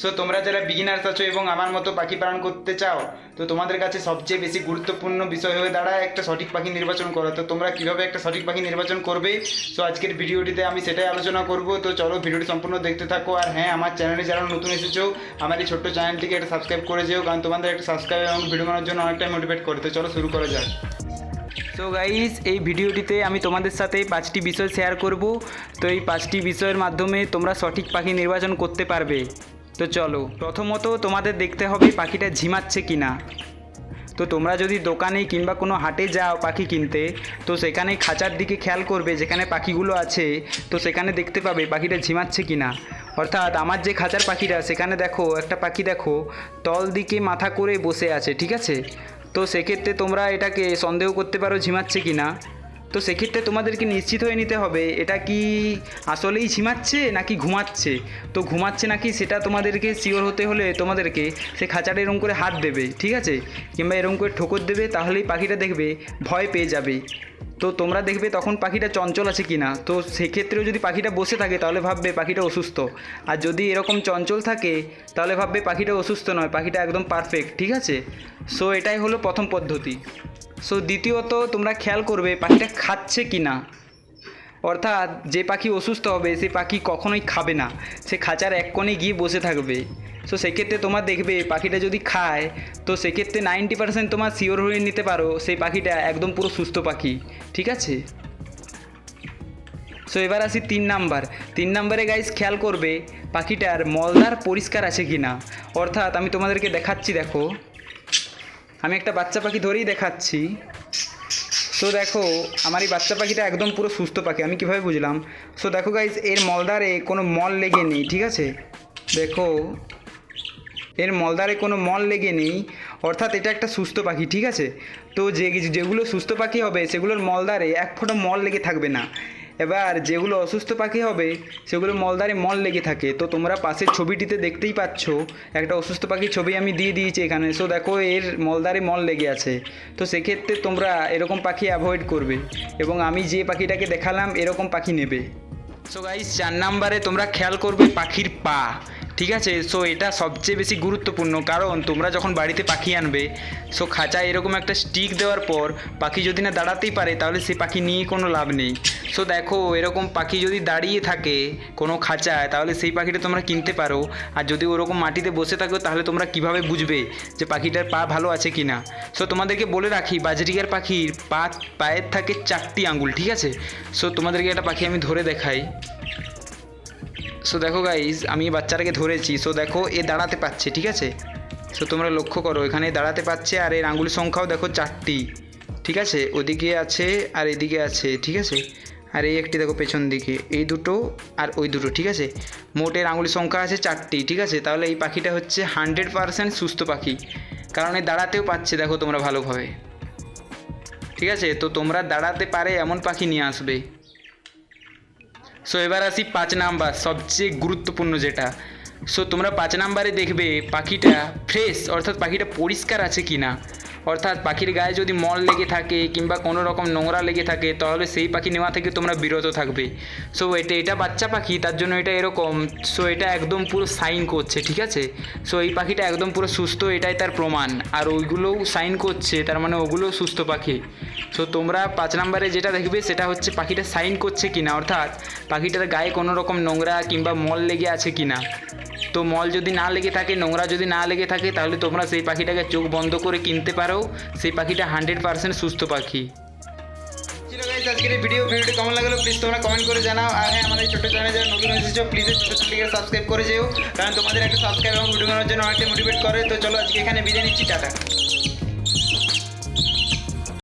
So তোমরা যারা beginners আছো এবং আমার মতো পাখি পালন করতে চাও, তো তোমাদের কাছে সবচেয়ে বেশি গুরুত্বপূর্ণ বিষয় হয়ে দাঁড়ায় একটা সঠিক পাখি নির্বাচন করা। তো তোমরা কীভাবে একটা সঠিক পাখি নির্বাচন করবে? সো আজকের ভিডিওটিতে আমি সেটাই আলোচনা করব। তো চলো ভিডিওটি সম্পূর্ণ দেখতে থাকো। আর হ্যাঁ আমার চ্যানেলে যারা নতুন এসেছ, আমার এই ছোট্ট চ্যানেলটিকে একটা সাবস্ক্রাইব করে যেও, কারণ তোমাদের একটা সাবস্ক্রাইব এবং ভিডিও বানানোর জন্য অনেকটাই মোটিভেট করে। তো চলো শুরু করা যাক। সো গাইস এই ভিডিওটিতে আমি তোমাদের সাথে পাঁচটি বিষয় শেয়ার করব। তো এই পাঁচটি বিষয়ের মাধ্যমে তোমরা সঠিক পাখি নির্বাচন করতে পারবে। তো চলো, প্রথমত তোমাদের দেখতে হবে পাখিটা ঝিমাচ্ছে কি না তো তোমরা যদি দোকানে কিংবা কোনো হাটে যাও পাখি কিনতে, তো সেখানে খাঁচার দিকে খেয়াল করবে যেখানে পাখিগুলো আছে, তো সেখানে দেখতে পাবে পাখিটা ঝিমাচ্ছে কি না অর্থাৎ আমার যে খাঁচার পাখিটা, সেখানে দেখো, একটা পাখি দেখো, তল দিকে মাথা করে বসে আছে, ঠিক আছে? তো সেক্ষেত্রে তোমরা এটাকে সন্দেহ করতে পারো ঝিমাচ্ছে কি না তো সেক্ষেত্রে তোমাদেরকে নিশ্চিত হয়ে নিতে হবে, এটা কি আসলেই ঝিমাচ্ছে নাকি ঘুমাচ্ছে? তো ঘুমাচ্ছে নাকি সেটা তোমাদেরকে শিওর হতে হলে তোমাদেরকে সে খাঁচাটা এরম করে হাত দেবে, ঠিক আছে? কিংবা এরম করে ঠোকর দেবে, তাহলেই পাখিটা দেখবে, ভয় পেয়ে যাবে। তো তোমরা দেখবে তখন পাখিটা চঞ্চল আছে কি না তো সেক্ষেত্রেও যদি পাখিটা বসে থাকে, তাহলে ভাববে পাখিটা অসুস্থ। আর যদি এরকম চঞ্চল থাকে, তাহলে ভাববে পাখিটা অসুস্থ নয়, পাখিটা একদম পারফেক্ট ঠিক আছে? সো এটাই হলো প্রথম পদ্ধতি। সো দ্বিতীয়ত তোমরা খেয়াল করবে পাখিটা খাচ্ছে কি না অর্থাৎ যে পাখি অসুস্থ হবে, সে পাখি কখনোই খাবে না। সে খাঁচার এক কোণে গিয়ে বসে থাকবে। সো সেক্ষেত্রে তোমার দেখবে পাখিটা যদি খায়, তো সেক্ষেত্রে নাইনটি পার্সেন্ট তোমার শিওর হয়ে নিতে পারো, সেই পাখিটা একদম পুরো সুস্থ পাখি। ঠিক আছে? সো এবার আসি তিন নাম্বার। তিন নাম্বারে গাইজ খেয়াল করবে পাখিটার মলদার পরিষ্কার আছে কি না অর্থাৎ আমি তোমাদেরকে দেখাচ্ছি, দেখো। আমি একটা বাচ্চা পাখি ধরেই দেখাচ্ছি। সো দেখো, আমার এই বাচ্চা পাখিটা একদম পুরো সুস্থ পাখি, আমি কীভাবে বুঝলাম? সো দেখো গাইজ এর মলদারে কোনো মল লেগে নেই, ঠিক আছে? দেখো, এর মলদারে কোনো মল লেগে নেই, অর্থাৎ এটা একটা সুস্থ পাখি, ঠিক আছে? তো যে, যেগুলো সুস্থ পাখি হবে, সেগুলোর মলদারে এক ফোঁটা মল লেগে থাকবে না। এবার যেগুলো অসুস্থ পাখি হবে, সেগুলো মলদারে মল লেগে থাকে। তো তোমরা পাশের ছবিটিতে দেখতেই পাচ্ছ, একটা অসুস্থ পাখির ছবি আমি দিয়ে দিয়েছি এখানে। সো দেখো, এর মলদারে মল লেগে আছে। তো সেক্ষেত্রে তোমরা এরকম পাখি অ্যাভয়েড করবে এবং আমি যে পাখিটাকে দেখালাম, এরকম পাখি নেবে। সো গাইস চার নাম্বারে তোমরা খেয়াল করবে পাখির পা। ঠিক আছে সো এটা সবচেয়ে বেশি গুরুত্বপূর্ণ, কারণ তোমরা যখন বাড়িতে পাখি আনবে সো খাঁচায় এরকম একটা স্টিক দেওয়ার পর পাখি যদি না দাঁড়াতেই পারে, তাহলে সে পাখি নিয়ে কোনো লাভ নেই। সো দেখো, এরকম পাখি যদি দাঁড়িয়ে থাকে কোনো খাঁচায়, তাহলে সেই পাখিটা তোমরা কিনতে পারো। আর যদি ওরকম মাটিতে বসে থাকো, তাহলে তোমরা কীভাবে বুঝবে যে পাখিটার পা ভালো আছে কি না সো তোমাদেরকে বলে রাখি, বাজরিকার পাখির পা, পায়ের থাকে চারটি আঙ্গুল ঠিক আছে? সো তোমাদেরকে একটা পাখি আমি ধরে দেখাই। সো দেখো গাইজ আমি বাচ্চাটাকে ধরেছি। সো দেখো, এ দাঁড়াতে পারছে, ঠিক আছে? সো তোমরা লক্ষ্য করো, এখানে দাঁড়াতে পারছে আর এর আঙ্গুল সংখ্যাও দেখো চারটি। ঠিক আছে? ওদিকে আছে আর এদিকে আছে, ঠিক আছে? আর এই একটি দেখো পেছন দিকে, এই দুটো আর ওই দুটো, ঠিক আছে? মোট এর আঙ্গুল সংখ্যা আছে চারটি, ঠিক আছে? তাহলে এই পাখিটা হচ্ছে হান্ড্রেড পারসেন্ট সুস্থ পাখি। কারণ এ দাঁড়াতেও পাচ্ছে দেখো তোমরা ভালোভাবে। ঠিক আছে? তো তোমরা দাঁড়াতে পারে এমন পাখি নিয়ে আসবে। সো এবার আসি পাঁচ নাম্বার, সবচেয়ে গুরুত্বপূর্ণ যেটা। সো তোমরা পাঁচ নাম্বারে দেখবে পাখিটা ফ্রেশ অর্থাৎ পাখিটা পরিষ্কার আছে কি না অর্থাৎ পাখির গায়ে যদি মল লেগে থাকে কিংবা কোনো রকম নোংরা লেগে থাকে, তাহলে সেই পাখি নেওয়া থেকে তোমরা বিরত থাকবে। সো এটা এটা বাচ্চা পাখি, তার জন্য এটা এরকম। সো এটা একদম পুরো সাইন করছে, ঠিক আছে? সো এই পাখিটা একদম পুরো সুস্থ, এটাই তার প্রমাণ। আর ওইগুলোও সাইন করছে, তার মানে ওগুলোও সুস্থ পাখি। সো তোমরা পাঁচ নম্বরে যেটা দেখবে, সেটা হচ্ছে পাখিটা সাইন করছে কিনা, অর্থাৎ পাখিটার গায়ে কোনো রকম নোংরা কিংবা মল লেগে আছে কিনা। তো মল যদি না লেগে থাকে, নোংরা যদি না লেগে থাকে, তাহলে তোমরা সেই পাখিটাকে চোখ বন্ধ করে কিনতে পারো। সেই পাখিটা হান্ড্রেড পার্সেন্ট সুস্থ পাখি। আজকের এই ভিডিও ভিডিওটি কেমন লাগল প্লিজ তোমরা কমেন্ট করে জানাও। আর হ্যাঁ আমাদের ছোটো চ্যানেলে যারা নতুন এসেছ প্লিজ ছোটো চ্যানেলকে সাবস্ক্রাইব করে যেও। কারণ তোমাদের একটা সাবস্ক্রাইব এবং ভিডিও করার জন্য অনেকটা মোটিভেট করে। তো চলো আজকে এখানে বিদায় নিচ্ছি, টাটা।